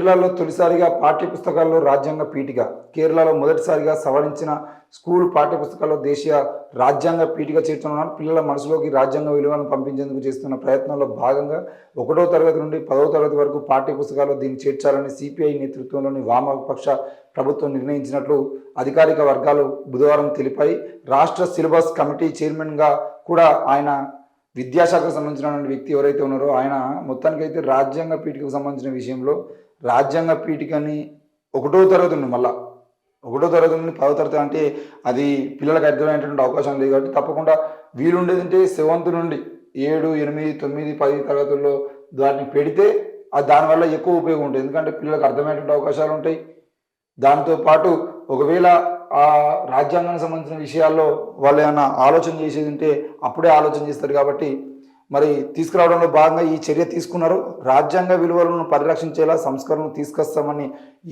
కేరళలో తొలిసారిగా పాఠ్యపుస్తకాల్లో రాజ్యాంగ పీఠిక కేరళలో మొదటిసారిగా సవరించిన స్కూల్ పాఠ్యపుస్తకాల్లో దేశీయ రాజ్యాంగ పీఠిక చేర్చనున్నారు పిల్లల మనసులోకి రాజ్యాంగ విలువలను పంపించేందుకు చేస్తున్న ప్రయత్నంలో భాగంగా ఒకటో తరగతి నుండి పదవ తరగతి వరకు పాఠ్యపుస్తకాల్లో దీన్ని చేర్చాలని సిపిఐ నేతృత్వంలోని వామపక్ష ప్రభుత్వం నిర్ణయించినట్లు అధికారిక వర్గాలు బుధవారం తెలిపాయి. రాష్ట్ర సిలబస్ కమిటీ చైర్మన్గా కూడా ఆయన విద్యాశాఖకు సంబంధించినటువంటి వ్యక్తి ఎవరైతే ఉన్నారో ఆయన మొత్తానికైతే రాజ్యాంగ పీఠికకు సంబంధించిన విషయంలో రాజ్యాంగ పీఠికని ఒకటో తరగతి నుండి మళ్ళా ఒకటో తరగతి నుండి పదో తరగతి అంటే అది పిల్లలకు అర్థమైనటువంటి అవకాశం లేదు కాబట్టి తప్పకుండా వీలుండేది అంటే సెవెంత్ నుండి ఏడు ఎనిమిది తొమ్మిది పది తరగతుల్లో దాన్ని పెడితే అది దానివల్ల ఎక్కువ ఉపయోగం ఉంటుంది. ఎందుకంటే పిల్లలకు అర్థమయ్యేటువంటి అవకాశాలు ఉంటాయి. దాంతోపాటు ఒకవేళ ఆ రాజ్యాంగానికి సంబంధించిన విషయాల్లో వాళ్ళు ఏమైనా ఆలోచన చేసేది ఉంటే అప్పుడే ఆలోచన చేస్తారు కాబట్టి మరి తీసుకురావడంలో భాగంగా ఈ చర్య తీసుకున్నారు. రాజ్యాంగ విలువలను పరిరక్షించేలా సంస్కరణలు తీసుకొస్తామని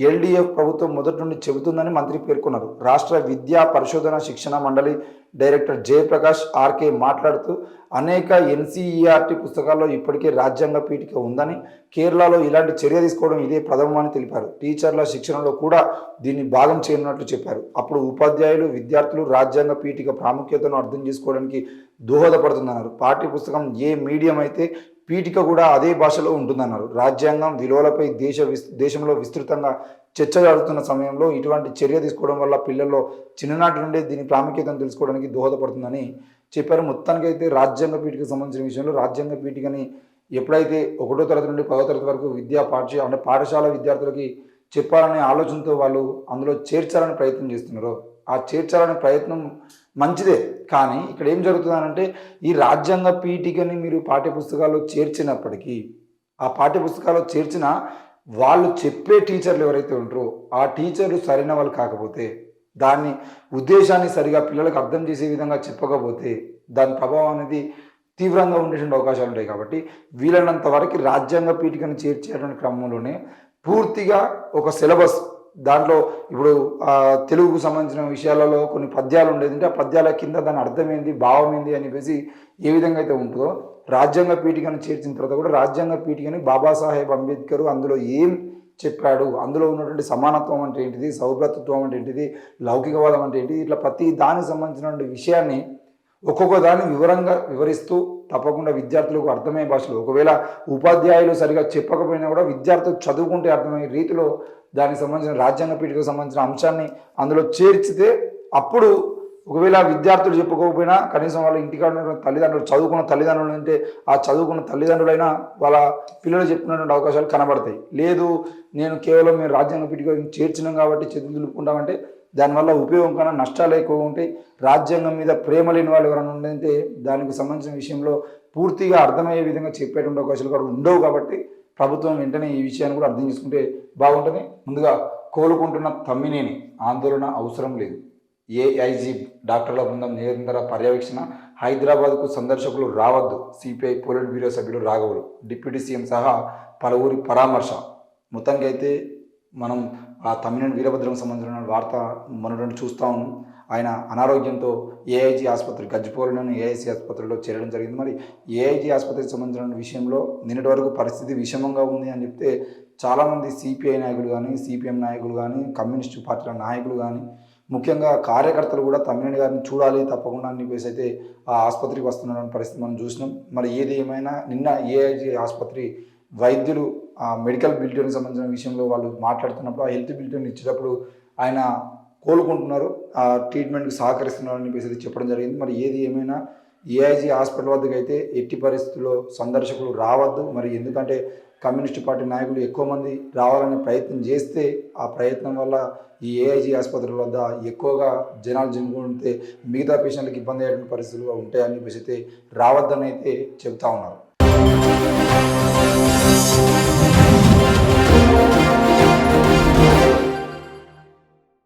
ఎల్డీఎఫ్ ప్రభుత్వం మొదటి నుండి చెబుతుందని మంత్రి పేర్కొన్నారు. రాష్ట్ర విద్యా పరిశోధన శిక్షణ మండలి డైరెక్టర్ జయప్రకాష్ ఆర్కే మాట్లాడుతూ అనేక ఎన్సీఈఆర్టీ పుస్తకాల్లో ఇప్పటికే రాజ్యాంగ పీఠిక ఉందని కేరళలో ఇలాంటి చర్య తీసుకోవడం ఇదే ప్రథమని తెలిపారు. టీచర్ల శిక్షణలో కూడా దీన్ని భాగం చేయనున్నట్లు చెప్పారు. అప్పుడు ఉపాధ్యాయులు విద్యార్థులు రాజ్యాంగ పీఠిక ప్రాముఖ్యతను అర్థం చేసుకోవడానికి దోహదపడుతుందన్నారు పాఠ్య పుస్తకం ఏ మీడియం అయితే పీఠిక కూడా అదే భాషలో ఉంటుందన్నారు. రాజ్యాంగం విలువలపై దేశ విస్ దేశంలో విస్తృతంగా చర్చ జరుగుతున్న సమయంలో ఇటువంటి చర్య తీసుకోవడం వల్ల పిల్లల్లో చిన్ననాటి నుండే దీని ప్రాముఖ్యతను తెలుసుకోవడానికి దోహదపడుతుందని చెప్పారు. మొత్తానికైతే రాజ్యాంగ పీఠికకు సంబంధించిన విషయంలో రాజ్యాంగ పీఠికని ఎప్పుడైతే ఒకటో తరగతి నుండి పదో తరగతి వరకు విద్యా పాఠశాల అంటే పాఠశాల విద్యార్థులకి చెప్పాలనే ఆలోచనతో వాళ్ళు అందులో చేర్చాలని ప్రయత్నం చేస్తున్నారో ఆ చేర్చాలనే ప్రయత్నం మంచిదే. కానీ ఇక్కడ ఏం జరుగుతుందనంటే ఈ రాజ్యాంగ పీఠికని మీరు పాఠ్యపుస్తకాల్లో చేర్చినప్పటికీ ఆ పాఠ్యపుస్తకాల్లో చేర్చిన వాళ్ళు చెప్పే టీచర్లు ఎవరైతే ఉంటారో ఆ టీచర్లు సరైన వాళ్ళు కాకపోతే దాన్ని ఉద్దేశాన్ని సరిగా పిల్లలకు అర్థం చేసే విధంగా చెప్పకపోతే దాని ప్రభావం అనేది తీవ్రంగా ఉండేటువంటి అవకాశాలు ఉంటాయి కాబట్టి వీలైనంత వరకు రాజ్యాంగ పీఠికను చేర్చేటువంటి క్రమంలోనే పూర్తిగా ఒక సిలబస్ దాంట్లో ఇప్పుడు తెలుగుకు సంబంధించిన విషయాలలో కొన్ని పద్యాలు ఉండేది అంటే ఆ పద్యాల కింద దాని అర్థం ఏంది భావం ఏంది అని చెప్పేసి ఏ విధంగా అయితే ఉంటుందో రాజ్యాంగ పీఠికను చేర్చిన తర్వాత కూడా రాజ్యాంగ పీఠికని బాబాసాహెబ్ అంబేద్కర్ అందులో ఏం చెప్పాడు? అందులో ఉన్నటువంటి సమానత్వం అంటే ఏంటిది సౌభ్రతత్వం అంటే ఏంటిది లౌకికవాదం అంటే ఏంటిది ఇట్లా ప్రతి దానికి సంబంధించినటువంటి విషయాన్ని ఒక్కొక్క దాన్ని వివరంగా వివరిస్తూ తప్పకుండా విద్యార్థులకు అర్థమయ్యే భాషలో. ఒకవేళ ఉపాధ్యాయులు సరిగా చెప్పకపోయినా కూడా విద్యార్థులు చదువుకుంటే అర్థమయ్యే రీతిలో దానికి సంబంధించిన రాజ్యాంగ పీఠకు సంబంధించిన అంశాన్ని అందులో చేర్చితే అప్పుడు ఒకవేళ విద్యార్థులు చెప్పుకోకపోయినా కనీసం వాళ్ళ ఇంటికాడ ఉన్న తల్లిదండ్రులు చదువుకున్న తల్లిదండ్రులు అంటే ఆ చదువుకున్న తల్లిదండ్రులైనా వాళ్ళ పిల్లలు చెప్పినటువంటి అవకాశాలు కనబడతాయి. లేదు నేను కేవలం మేము రాజ్యాంగ పీఠిక చేర్చినాం కాబట్టి చదువు దులుపుకుంటామంటే దానివల్ల ఉపయోగం కన్నా నష్టాలు ఎక్కువ ఉంటాయి. రాజ్యాంగం మీద ప్రేమ లేని వాళ్ళు ఎవరైనా ఉండంటే దానికి సంబంధించిన విషయంలో పూర్తిగా అర్థమయ్యే విధంగా చెప్పేటువంటి అవకాశాలు కూడా ఉండవు కాబట్టి ప్రభుత్వం వెంటనే ఈ విషయాన్ని కూడా అర్థం చేసుకుంటే బాగుంటుంది. ముందుగా కోలుకుంటున్న తమ్మినేని ఆందోళన అవసరం లేదు. ఏఐజీ డాక్టర్ల బృందం నిరంతర పర్యవేక్షణ హైదరాబాద్కు సందర్శకులు రావద్దు. సిపిఐ పోలిట్ బ్యూరో సభ్యులు రాఘవులు డిప్యూటీ సీఎం సహా పలువురి పరామర్శ. మొత్తంగా అయితే మనం ఆ తమిళనాడు వీరభద్రం సంబంధించిన వార్త మొన్నటి చూస్తా ఉన్నాం. ఆయన అనారోగ్యంతో ఏఐజీ ఆసుపత్రి గజ్జిపోలిలోని ఏఐసీ ఆసుపత్రిలో చేరడం జరిగింది. మరి ఏఐజీ ఆసుపత్రికి సంబంధించిన విషయంలో నిన్నటి వరకు పరిస్థితి విషమంగా ఉంది అని చెప్తే చాలామంది సిపిఐ నాయకులు కానీ సిపిఎం నాయకులు కానీ కమ్యూనిస్టు పార్టీల నాయకులు కానీ ముఖ్యంగా కార్యకర్తలు కూడా తమ్మినేని గారిని చూడాలి తప్పకుండా అని చెప్పేసి అయితే ఆ ఆసుపత్రికి వస్తున్న పరిస్థితి మనం చూసినాం. మరి ఏది ఏమైనా నిన్న ఏఐజీ ఆసుపత్రి వైద్యులు ఆ మెడికల్ బిల్టర్కి సంబంధించిన విషయంలో వాళ్ళు మాట్లాడుతున్నప్పుడు ఆ హెల్త్ బిల్టర్ని ఇచ్చేటప్పుడు ఆయన కోలుకుంటున్నారు. ఆ ట్రీట్మెంట్కి సహకరిస్తున్నారు అని చెప్పేసి చెప్పడం జరిగింది. మరి ఏది ఏమైనా ఏఐజీ హాస్పిటల్ వద్దకు అయితే ఎట్టి పరిస్థితుల్లో సందర్శకులు రావద్దు. మరి ఎందుకంటే కమ్యూనిస్ట్ పార్టీ నాయకులు ఎక్కువ మంది రావాలనే ప్రయత్నం చేస్తే ఆ ప్రయత్నం వల్ల ఈ ఏఐజీ ఆసుపత్రుల వద్ద ఎక్కువగా జనాలు జనుకుంటే మిగతా పేషెంట్లకు ఇబ్బంది అయ్యేటువంటి పరిస్థితులు ఉంటాయని చెప్పేసి అయితే రావద్దని అయితే చెబుతా ఉన్నారు. Música